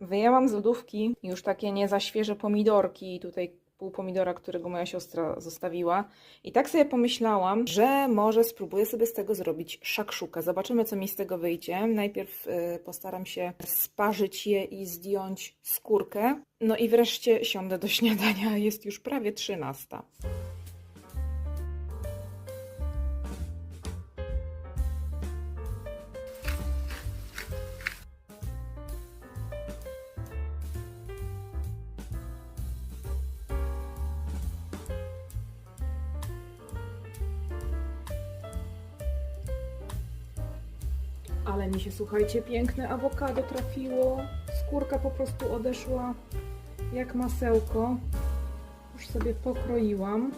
wyjęłam z lodówki już takie nie za świeże pomidorki. Tutaj pół pomidora, którego moja siostra zostawiła. I tak sobie pomyślałam, że może spróbuję sobie z tego zrobić szakszukę. Zobaczymy, co mi z tego wyjdzie. Najpierw y, postaram się sparzyć je i zdjąć skórkę. No i wreszcie siądę do śniadania. Jest już prawie 13. Ale mi się, słuchajcie, piękne awokado trafiło. Skórka po prostu odeszła jak masełko. Już sobie pokroiłam.